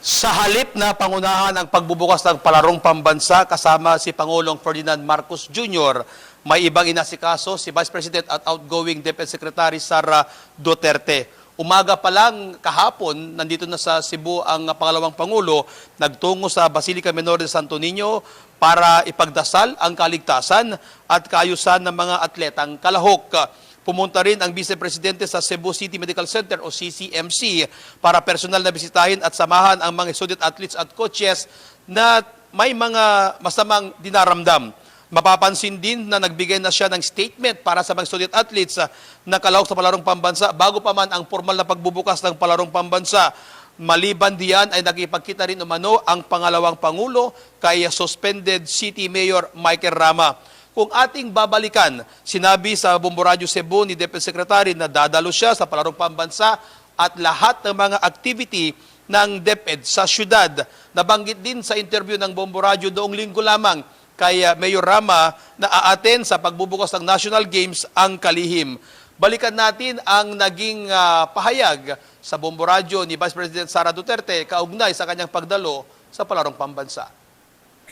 Sa halip na pangunahan ang pagbubukas ng palarong pambansa kasama si Pangulong Ferdinand Marcos Jr., may ibang inasikaso si Vice President at outgoing Deputy Secretary Sara Duterte. Umaga pa lang kahapon, nandito na sa Cebu ang pangalawang Pangulo, nagtungo sa Basilica Menor de Santo Niño para ipagdasal ang kaligtasan at kaayusan ng mga atletang kalahok. Pumunta rin ang Vice Presidente sa Cebu City Medical Center o CCMC para personal na bisitahin at samahan ang mga student athletes at coaches na may mga masamang dinaramdam. Mapapansin din na nagbigay na siya ng statement para sa mga student athletes na kalahok sa palarong pambansa bago pa man ang formal na pagbubukas ng palarong pambansa. Maliban diyan ay nakipagkita rin umano ang pangalawang Pangulo kay suspended City Mayor Michael Rama. Kung ating babalikan, sinabi sa Bomboradyo Cebu ni Deputy Secretary na dadalo siya sa palarong pambansa at lahat ng mga activity ng DepEd sa syudad. Nabanggit din sa interview ng Bomboradyo noong linggo lamang kay uh, Mayor Rama na aaten sa pagbubukas ng National Games ang kalihim. Balikan natin ang naging uh, pahayag sa Bomboradyo ni Vice President Sara Duterte kaugnay sa kanyang pagdalo sa palarong pambansa.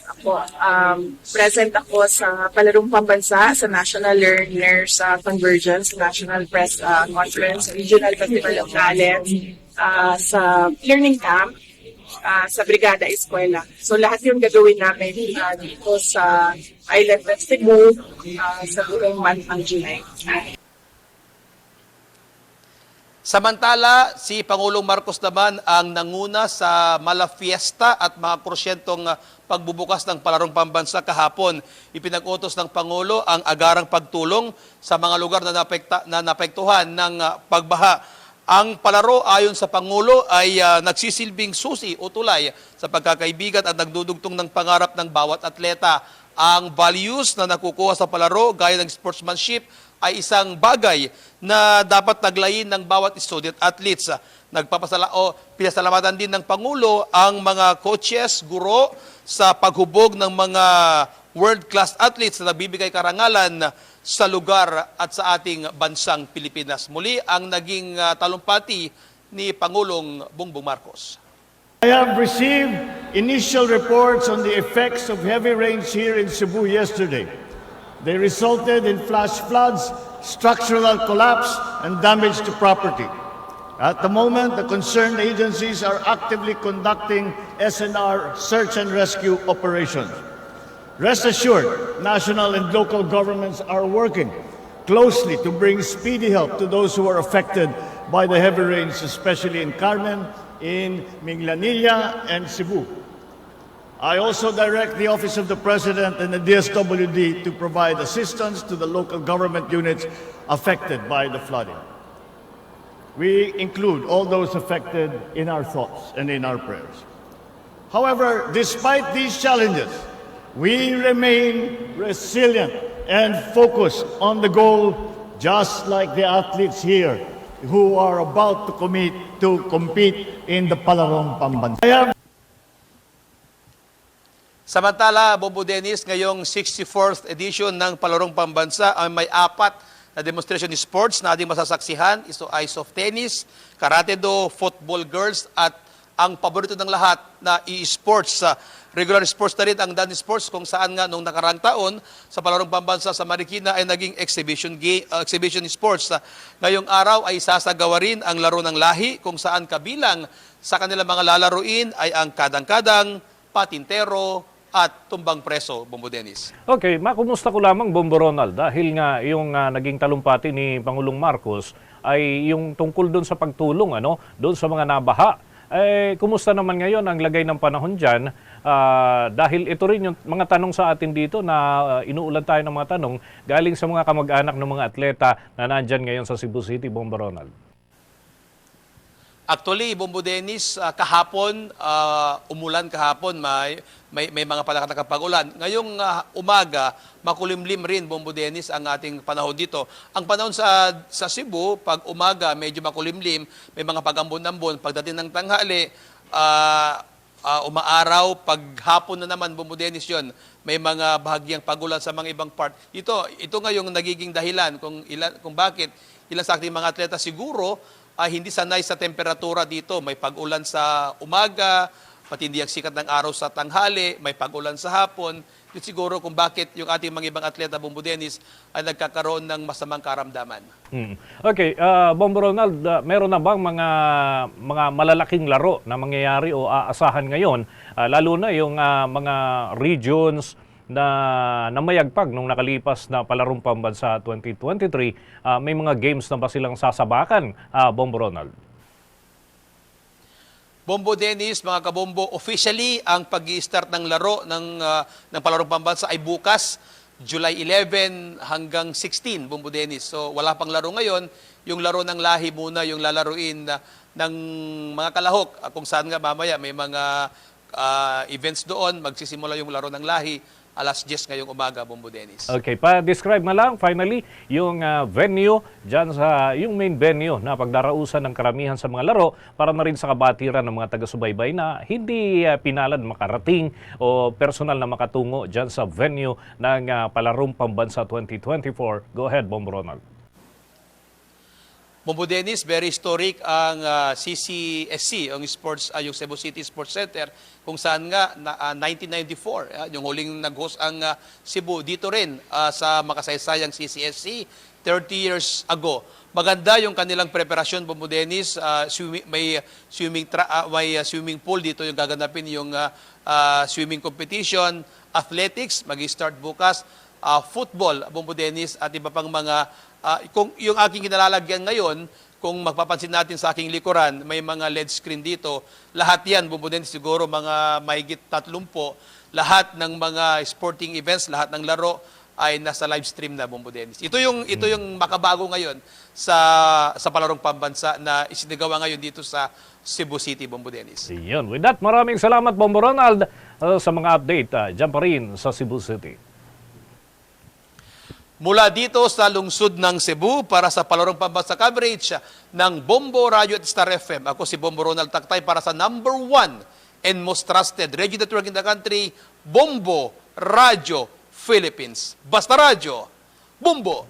Ako, um, present ako sa Palarong Pambansa sa National Learners uh, Convergence, National Press uh, Conference, Regional Festival of Talent, uh, sa Learning Camp, uh, sa Brigada Eskwela. So lahat yung gagawin namin uh, dito sa Island Cebu uh, sa buong month ng July. Samantala, si Pangulong Marcos naman ang nanguna sa Mala Fiesta at mga kursyentong ah, pagbubukas ng palarong pambansa kahapon. Ipinag-utos ng Pangulo ang agarang pagtulong sa mga lugar na, napekta, na napektuhan ng ah, pagbaha. Ang palaro ayon sa Pangulo ay ah, nagsisilbing susi o tulay sa pagkakaibigan at nagdudugtong ng pangarap ng bawat atleta. Ang values na nakukuha sa palaro gaya ng sportsmanship ay isang bagay na dapat naglayin ng bawat student athletes. Nagpapasala o pinasalamatan din ng Pangulo ang mga coaches, guro sa paghubog ng mga world-class athletes na nagbibigay karangalan sa lugar at sa ating bansang Pilipinas. Muli ang naging ah, talumpati ni Pangulong Bongbong Marcos. I have received initial reports on the effects of heavy rains here in Cebu yesterday. They resulted in flash floods, structural collapse, and damage to property. At the moment, the concerned agencies are actively conducting SNR search and rescue operations. Rest assured, national and local governments are working closely to bring speedy help to those who are affected by the heavy rains, especially in Carmen, in Minglanilla, and Cebu. I also direct the Office of the President and the DSWD to provide assistance to the local government units affected by the flooding. We include all those affected in our thoughts and in our prayers. However, despite these challenges, we remain resilient and focused on the goal, just like the athletes here who are about to commit to compete in the Palarong Pambansa. Samantala, Bobo Dennis, ngayong 64th edition ng Palarong Pambansa ay may apat na demonstration sports na ating masasaksihan. Ito ice of tennis, karate do, football girls at ang paborito ng lahat na e-sports. sa regular sports na rin ang dance sports kung saan nga nung nakarang taon sa Palarong Pambansa sa Marikina ay naging exhibition game, uh, exhibition sports. Sa ngayong araw ay sasagawa rin ang laro ng lahi kung saan kabilang sa kanilang mga lalaruin ay ang kadang-kadang, patintero, at tumbang preso, Bombo Dennis. Okay, makumusta ko lamang Bombo Ronald dahil nga yung ah, naging talumpati ni Pangulong Marcos ay yung tungkol doon sa pagtulong ano, doon sa mga nabaha. Eh, kumusta naman ngayon ang lagay ng panahon diyan? dahil ito rin yung mga tanong sa atin dito na ah, inuulan tayo ng mga tanong galing sa mga kamag-anak ng mga atleta na nandyan ngayon sa Cebu City, Bombo Ronald. Actually, Bombo Dennis, ah, kahapon, ah, umulan kahapon, may, may, may mga palakat na kapag-ulan. Ngayong ah, umaga, makulimlim rin, Bombo Dennis, ang ating panahon dito. Ang panahon sa, sa Cebu, pag umaga, medyo makulimlim, may mga pagambon-ambon. Pagdating ng tanghali, ah, ah, umaaraw, pag hapon na naman, Bombo Dennis yun, may mga bahagyang pagulan sa mga ibang part. Ito, ito nga yung nagiging dahilan kung, ilan, kung bakit ilan sa ating mga atleta siguro ay hindi sanay sa temperatura dito. May pag-ulan sa umaga, matindi ang sikat ng araw sa tanghali, may pag-ulan sa hapon. Yun siguro kung bakit yung ating mga ibang atleta, Bumbo Dennis, ay nagkakaroon ng masamang karamdaman. Hmm. Okay, ah, Bombo Ronald, ah, meron na bang mga mga malalaking laro na mangyayari o aasahan ngayon, Ah, lalo na yung ah, mga regions na namayagpag nung nakalipas na palarong pambansa 2023, ah, may mga games na ba silang sasabakan, ah, Bombo Ronald? Bombo Dennis, mga kabombo, officially ang pag start ng laro ng, ah, ng palarong pambansa ay bukas, July 11 hanggang 16, Bombo Dennis. So wala pang laro ngayon. Yung laro ng lahi muna yung lalaruin na, ng mga kalahok. Ah, Kung saan nga mamaya may mga ah, events doon, magsisimula yung laro ng lahi alas 10 ngayong umaga, Bombo Dennis. Okay, pa-describe na lang finally yung ah, venue dyan sa yung main venue na pagdarausan ng karamihan sa mga laro para na rin sa kabatiran ng mga taga-subaybay na hindi ah, pinalad makarating o personal na makatungo dyan sa venue ng ah, Palarong Pambansa 2024. Go ahead, Bombo Ronald. Bombo Dennis, very historic ang ah, CCSC, ang sports ah, yung Cebu City Sports Center kung saan nga na, ah, 1994, ah, yung huling nag-host ang ah, Cebu dito rin ah, sa makasaysayang CCSC 30 years ago. Maganda yung kanilang preparasyon Bombo Dennis, ah, swimming, may swimming tra- ah, may ah, swimming pool dito yung gaganapin yung ah, ah, swimming competition, athletics magi-start bukas, ah, football Bombo Dennis at iba pang mga Ah, kung yung aking kinalalagyan ngayon, kung magpapansin natin sa aking likuran, may mga LED screen dito. Lahat yan, bubudin siguro mga mahigit tatlumpo. Lahat ng mga sporting events, lahat ng laro ay nasa live stream na Bombo Dennis. Ito yung ito yung makabago ngayon sa sa palarong pambansa na isinagawa ngayon dito sa Cebu City Bombo Dennis. Yun. With that, maraming salamat, Bombo Ronald, ah, sa mga update ah, dyan pa rin sa Cebu City. Mula dito sa lungsod ng Cebu para sa palarong pambansa coverage ng Bombo Radio at Star FM. Ako si Bombo Ronald Taktay para sa number one and most trusted radio network in the country, Bombo Radio Philippines. Basta Radio, Bombo!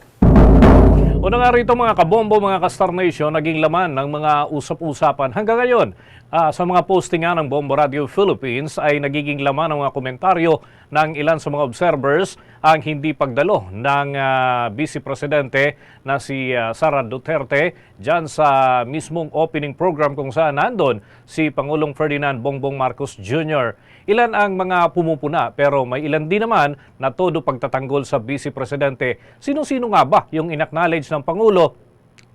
Una nga rito mga kabombo, mga ka-Star Nation, naging laman ng mga usap-usapan hanggang ngayon. Ah, sa mga posting nga ng Bombo Radio Philippines ay nagiging laman ng mga komentaryo ng ilan sa mga observers ang hindi pagdalo ng ah, Vice Presidente na si ah, Sara Duterte dyan sa mismong opening program kung saan nandun si Pangulong Ferdinand Bongbong Marcos Jr. Ilan ang mga pumupuna pero may ilan din naman na todo pagtatanggol sa Vice Presidente. Sino-sino nga ba yung inacknowledge ng Pangulo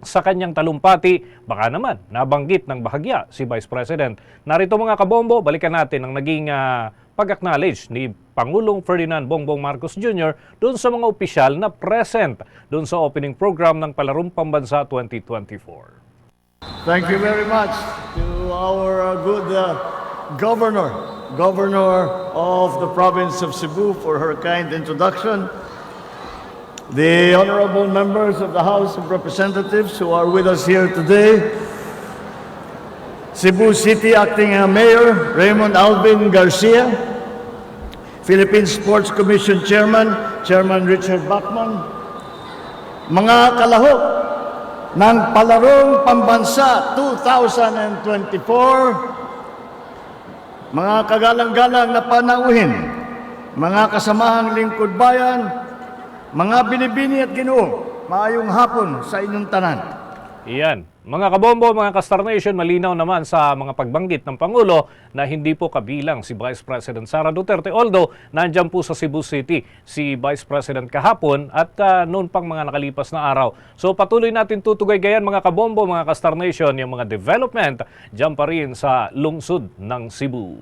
sa kanyang talumpati, baka naman nabanggit ng bahagya si Vice President. Narito mga kabombo, balikan natin ang naging ah, pag-acknowledge ni Pangulong Ferdinand Bongbong Marcos Jr. doon sa mga opisyal na present doon sa opening program ng Palarong Pambansa 2024. Thank you very much to our uh, good uh, governor, governor of the province of Cebu for her kind introduction. The honorable members of the House of Representatives who are with us here today. Cebu City Acting Mayor Raymond Alvin Garcia. Philippine Sports Commission Chairman, Chairman Richard Bachman. Mga kalahok ng Palarong Pambansa 2024, mga kagalang-galang na panauhin, mga kasamahang lingkod bayan, mga binibini at ginoo, maayong hapon sa inyong tanan. Iyan. Mga kabombo, mga ka-Star malinaw naman sa mga pagbanggit ng Pangulo na hindi po kabilang si Vice President Sara Duterte. Although, nandyan po sa Cebu City si Vice President kahapon at ah, noon pang mga nakalipas na araw. So patuloy natin tutugay gayan mga kabombo, mga ka-Star yung mga development dyan pa rin sa lungsod ng Cebu.